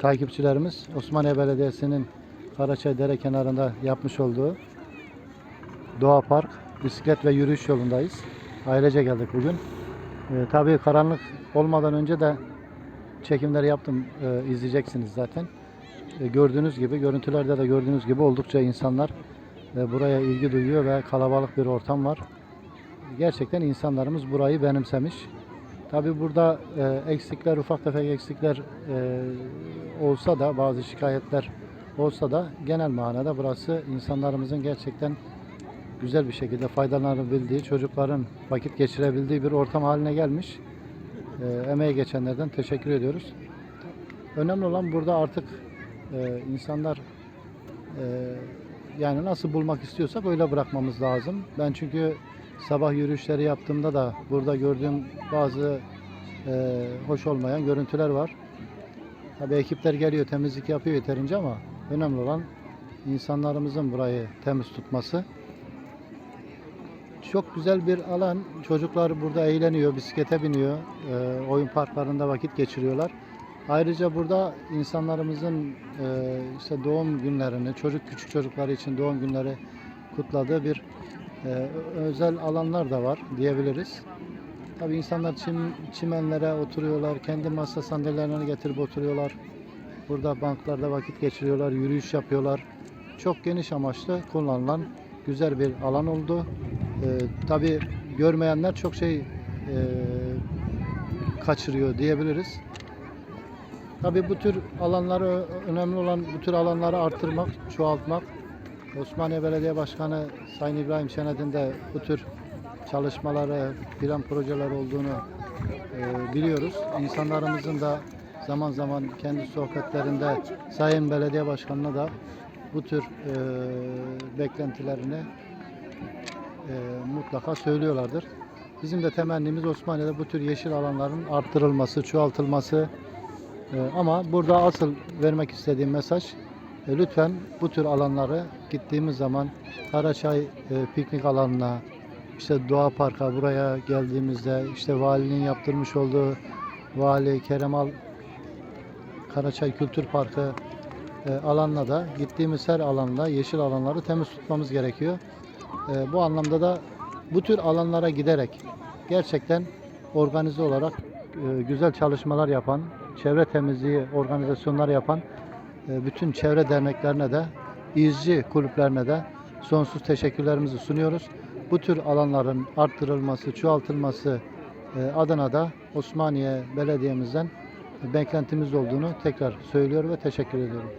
takipçilerimiz Osmaniye Belediyesi'nin Karaçay Dere kenarında yapmış olduğu Doğa Park bisiklet ve yürüyüş yolundayız. Ailece geldik bugün. Ee, tabii karanlık olmadan önce de çekimleri yaptım. Ee, izleyeceksiniz zaten. Ee, gördüğünüz gibi, görüntülerde de gördüğünüz gibi oldukça insanlar e, buraya ilgi duyuyor ve kalabalık bir ortam var. Gerçekten insanlarımız burayı benimsemiş. Tabii burada e, eksikler, ufak tefek eksikler e, olsa da, bazı şikayetler olsa da genel manada burası insanlarımızın gerçekten güzel bir şekilde faydalanabildiği, çocukların vakit geçirebildiği bir ortam haline gelmiş. E, emeği geçenlerden teşekkür ediyoruz. Önemli olan burada artık e, insanlar e, yani nasıl bulmak istiyorsak öyle bırakmamız lazım. Ben çünkü sabah yürüyüşleri yaptığımda da burada gördüğüm bazı e, hoş olmayan görüntüler var. Tabii ekipler geliyor, temizlik yapıyor yeterince ama önemli olan insanlarımızın burayı temiz tutması. Çok güzel bir alan. Çocuklar burada eğleniyor, bisiklete biniyor. e, oyun parklarında vakit geçiriyorlar. Ayrıca burada insanlarımızın e, işte doğum günlerini, çocuk küçük çocuklar için doğum günleri kutladığı bir özel alanlar da var diyebiliriz. Tabii insanlar çim, çimenlere oturuyorlar, kendi masa sandalyelerini getirip oturuyorlar. Burada banklarda vakit geçiriyorlar, yürüyüş yapıyorlar. Çok geniş amaçlı kullanılan güzel bir alan oldu. E, tabii görmeyenler çok şey e, kaçırıyor diyebiliriz. Tabii bu tür alanları önemli olan bu tür alanları artırmak, çoğaltmak. Osmaniye Belediye Başkanı Sayın İbrahim Şenet'in de bu tür çalışmaları, plan projeler olduğunu e, biliyoruz. İnsanlarımızın da zaman zaman kendi sohbetlerinde Sayın Belediye Başkanı'na da bu tür e, beklentilerini e, mutlaka söylüyorlardır. Bizim de temennimiz Osmaniye'de bu tür yeşil alanların arttırılması, çoğaltılması, ee, ama burada asıl vermek istediğim mesaj e, lütfen bu tür alanları gittiğimiz zaman Karaçay e, piknik alanına işte Doğa Park'a buraya geldiğimizde işte valinin yaptırmış olduğu Vali Keremal Karaçay Kültür Parkı e, alanına da gittiğimiz her alanda yeşil alanları temiz tutmamız gerekiyor. E, bu anlamda da bu tür alanlara giderek gerçekten organize olarak e, güzel çalışmalar yapan, çevre temizliği organizasyonlar yapan bütün çevre derneklerine de, izci kulüplerine de sonsuz teşekkürlerimizi sunuyoruz. Bu tür alanların arttırılması, çoğaltılması e, adına da Osmaniye Belediye'mizden beklentimiz olduğunu tekrar söylüyor ve teşekkür ediyorum.